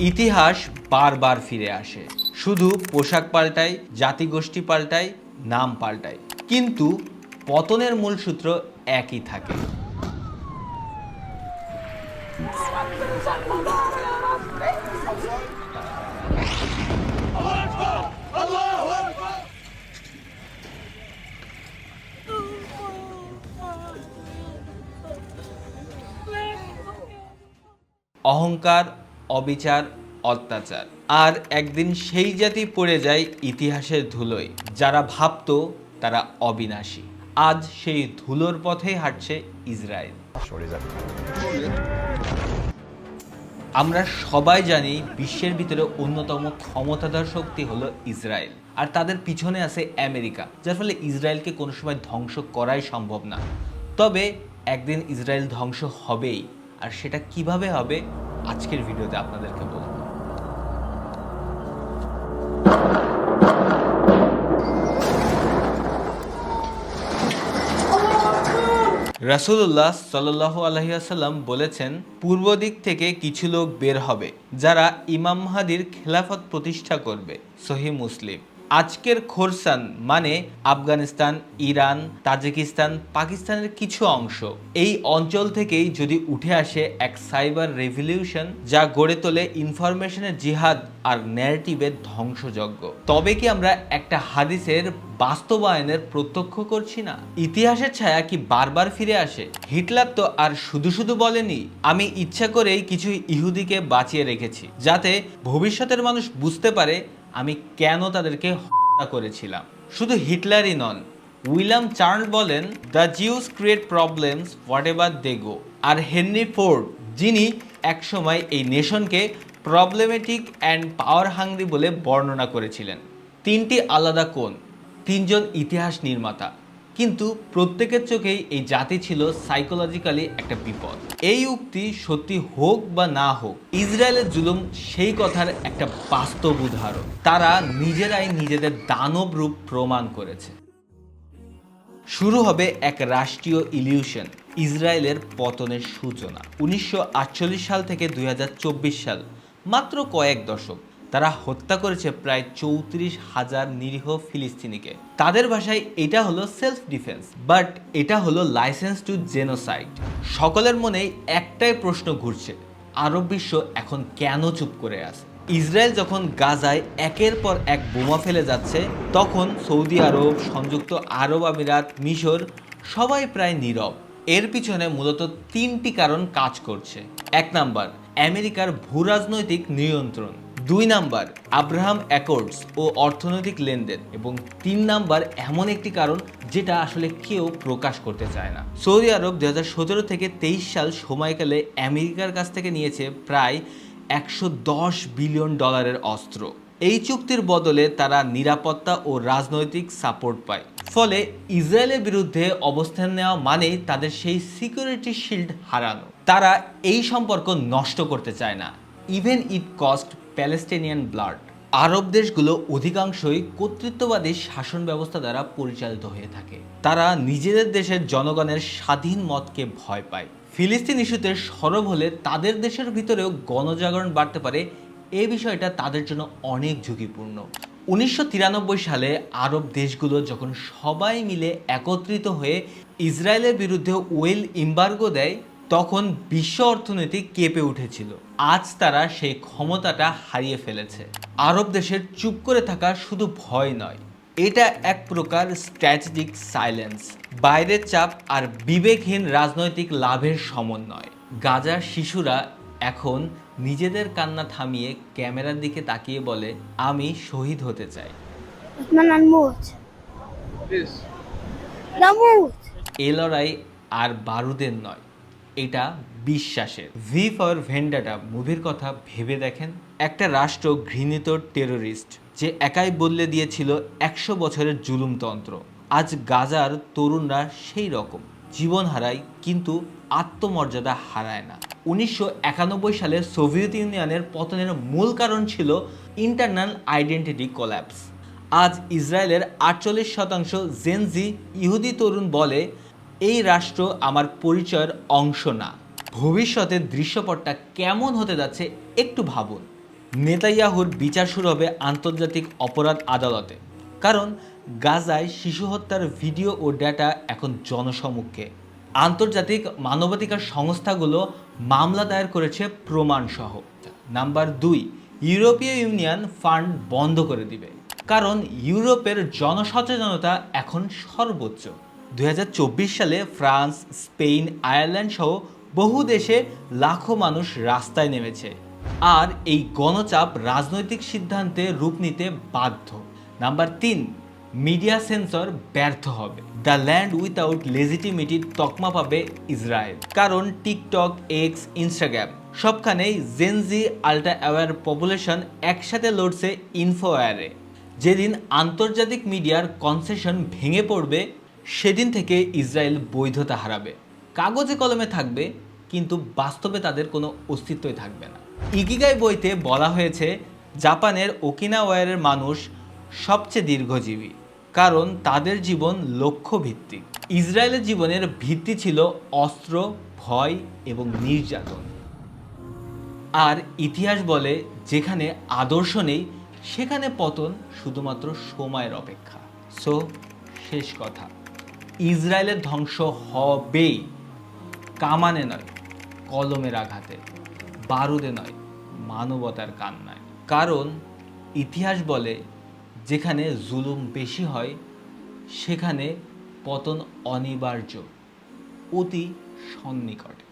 ইতিহাস বারবার ফিরে আসে। শুধু পোশাক পাল্টায়, জাতিগোষ্ঠী পাল্টায়, নাম পাল্টায়। কিন্তু পতনের মূল সূত্র একই থাকে। অহংকার অবিচার অত্যাচার। আর একদিন সেই জাতি পড়ে যায় ইতিহাসের ধুলোয়। যারা ভাবতো তারা অবিনাশী। আজ সেই ধুলোর পথেই হাঁটছে ইসরায়েল। আমরা সবাই জানি বিশ্বের ভিতরে অন্যতম ক্ষমতাধর শক্তি হলো ইসরায়েল। আর তাদের পিছনে আছে আমেরিকা যার ফলে ইসরায়েলকে কোনো সময় ধ্বংস করাই সম্ভব না। তবে একদিন ইসরায়েল ধ্বংস হবেই। আর সেটা কীভাবে হবে? আজকের ভিডিওতে আপনাদেরকে বলব। রাসুল্লাহ সাল্লাহ আলহিহাসাল্লাম বলেছেন, পূর্ব দিক থেকে কিছু লোক বের হবে, যারা ইমাম মাহাদির খেলাফত প্রতিষ্ঠা করবে। সহি মুসলিম। আজকের খোরসান মানে আফগানিস্তান, ইরান, তাজিকিস্তান, পাকিস্তানের কিছু অংশ। এই অঞ্চল থেকেই যদি উঠে আসে এক সাইবার রেভলিউশন যা গড়ে তোলে ইনফরমেশনের জিহাদ আর ন্যারেটিভের ধ্বংসযজ্ঞ। তবে কি আমরা একটা হাদিসের বাস্তবায়নের প্রত্যক্ষ করছি না? ইতিহাসের ছায়া কি বারবার ফিরে আসে? হিটলার তো আর শুধু শুধু বলেনি, আমি ইচ্ছা করেই কিছু ইহুদিকে বাঁচিয়ে রেখেছি, যাতে ভবিষ্যতের মানুষ বুঝতে পারে আমি কেন তাদেরকে হত্যা করেছিলাম? শুধু হিটলারই নন, উইলিয়াম চার্ল বলেন, the Jews create problems whatever they go. R Henry Ford, যিনি একসময় এই নেশনকে প্রবলেমেটিক অ্যান্ড পাওয়ার হাংরি বলে বর্ণনা করেছিলেন। তিনটি আলাদা কোণ, তিনজন ইতিহাস নির্মাতা। কিন্তু প্রত্যেকের চোখেই এই জাতি ছিল সাইকোলজিক্যালি একটা বিপদ। এই উক্তি সত্যি হোক বা না হোক, ইসরায়েলের জুলুম সেই কথার একটা বাস্তব উদাহরণ। তারা নিজেরাই নিজেদের দানব রূপ প্রমাণ করেছে। শুরু হবে এক রাষ্ট্রীয় ইলিউশন ইসরায়েলের পতনের সূচনা। উনিশশো আটচল্লিশ সাল থেকে দুই হাজার চব্বিশ সাল, মাত্র কয়েক দশক। তারা হত্যা করেছে প্রায় চৌত্রিশ হাজার নিরীহ ফিলিস্তিনিকে। তাদের ভাষায় এটা হলো সেলফ ডিফেন্স বাট এটা হলো লাইসেন্স টু জেনোসাইড সকলের মনেই একটাই প্রশ্ন ঘুরছে, আরব বিশ্ব এখন কেন চুপ করে আছে? ইসরায়েল যখন গাজায় একের পর এক বোমা ফেলে যাচ্ছে, তখন সৌদি আরব, সংযুক্ত আরব আমিরাত, মিশর সবাই প্রায় নীরব। এর পিছনে মূলত তিনটি কারণ কাজ করছে। এক নাম্বার, আমেরিকার ভূরাজনৈতিক নিয়ন্ত্রণ। দুই নাম্বার, আব্রাহাম অ্যাকর্ডস ও অর্থনৈতিক লেনদেন এবং তিন নাম্বার, এমন একটি কারণ যেটা আসলে কেউ প্রকাশ করতে চায় না। সৌদি আরব দু হাজার থেকে তেইশ সাল সময়কালে আমেরিকার কাছ থেকে নিয়েছে প্রায় একশো দশ বিলিয়ন ডলারের অস্ত্র। এই চুক্তির বদলে তারা নিরাপত্তা ও রাজনৈতিক সাপোর্ট পায়। ফলে ইসরায়েলের বিরুদ্ধে অবস্থান নেওয়া মানে তাদের সেই সিকিউরিটি শিল্ড হারানো। তারা এই সম্পর্ক নষ্ট করতে চায় না। Even it cost Palestinian blood আরব দেশগুলো অধিকাংশই কর্তৃত্ববাদী শাসন ব্যবস্থা দ্বারা পরিচালিত হয়ে থাকে। তারা নিজেদের দেশের জনগণের স্বাধীন মতকে ভয় পায়। ফিলিস্তিন ইস্যুতে সরব হলে তাদের দেশের ভিতরেও গণজাগরণ বাড়তে পারে। এ বিষয়টা তাদের জন্য অনেক ঝুঁকিপূর্ণ। উনিশশো তিরানব্বই সালে আরব দেশগুলো যখন সবাই মিলে একত্রিত হয়ে ইসরায়েলের বিরুদ্ধে ওয়েল ইম্বার্গো দেয় তখন বিশ্ব অর্থনীতি কেঁপে উঠেছিল। আজ তারা সেই ক্ষমতাটা হারিয়ে ফেলেছে। আরব দেশের চুপ করে থাকা শুধু ভয় নয় এটা এক প্রকার স্ট্র্যাটেজিক সাইলেন্স বাইরের চাপ আর বিবেকহীন রাজনৈতিক লাভের সমন্বয়। গাজার শিশুরা এখন নিজেদের কান্না থামিয়ে ক্যামেরার দিকে তাকিয়ে বলে আমি শহীদ হতে চাই। এ লড়াই আর বারুদের নয় এটা বিশ্বাসের। ভি ফর ভেন্ডাটা মুভির কথা ভেবে দেখেন একটা রাষ্ট্র ঘৃণিত টেরোরিস্ট যে একাই বদলে দিয়েছিল একশো বছরের জুলুমতন্ত্র আজ গাজার তরুণরা সেই রকম, জীবন হারায় কিন্তু আত্মমর্যাদা হারায় না। উনিশশো একানব্বই সালে সোভিয়েত ইউনিয়নের পতনের মূল কারণ ছিল ইন্টারনাল আইডেন্টিটি কোল্যাপস আজ ইসরায়েলের আটচল্লিশ শতাংশ জেনজি ইহুদি তরুণ বলে এই রাষ্ট্র আমার পরিচয়ের অংশ না। ভবিষ্যতের দৃশ্যপটটা কেমন হতে যাচ্ছে একটু ভাবুন। নেতাইয়াহুর বিচার শুরু হবে আন্তর্জাতিক অপরাধ আদালতে। কারণ গাজায় শিশু হত্যার ভিডিও ও ডেটা এখন জনসমক্ষে। আন্তর্জাতিক মানবাধিকার সংস্থাগুলো মামলা দায়ের করেছে প্রমাণসহ। নাম্বার দুই, ইউরোপীয় ইউনিয়ন ফান্ড বন্ধ করে দিবে। কারণ ইউরোপের জনসচেতনতা এখন সর্বোচ্চ। দুই হাজার চব্বিশ সালে ফ্রান্স, স্পেন, আয়ারল্যান্ড সহ বহু দেশে লাখো মানুষ রাস্তায় নেমেছে। আর এই গণচাপ রাজনৈতিক সিদ্ধান্তে রূপ নিতে বাধ্য। নাম্বার তিন, মিডিয়া সেন্সর ব্যর্থ হবে। দ্য ল্যান্ড উইথাউট লেজিটিমিটির তকমা পাবে ইসরায়েল। কারণ টিকটক, এক্স, ইনস্টাগ্রাম সবখানেই Gen Z ultra aware population একসাথে লড়ছে ইনফোয়ারে যেদিন আন্তর্জাতিক মিডিয়ার কনসেশন ভেঙে পড়বে সেদিন থেকে ইসরায়েল বৈধতা হারাবে। কাগজে কলমে থাকবে, কিন্তু বাস্তবে তাদের কোনো অস্তিত্বই থাকবে না। ইকিগাই বইতে বলা হয়েছে, জাপানের ওকিনাওয়ারের মানুষ সবচেয়ে দীর্ঘজীবী, কারণ তাদের জীবন লক্ষ্য ভিত্তিক ইসরায়েলের জীবনের ভিত্তি ছিল অস্ত্র, ভয় এবং নির্যাতন। আর ইতিহাস বলে, যেখানে আদর্শ নেই, সেখানে পতন শুধুমাত্র সময়ের অপেক্ষা। সো, শেষ কথা। ইসরায়েলের ধ্বংস হবেই। কামানে নয়, কলমের আঘাতে। বারুদে নয়, মানবতার কান্নায়। কারণ ইতিহাস বলে, যেখানে জুলুম বেশি হয়, সেখানে পতন অনিবার্য, অতি সন্নিকটে।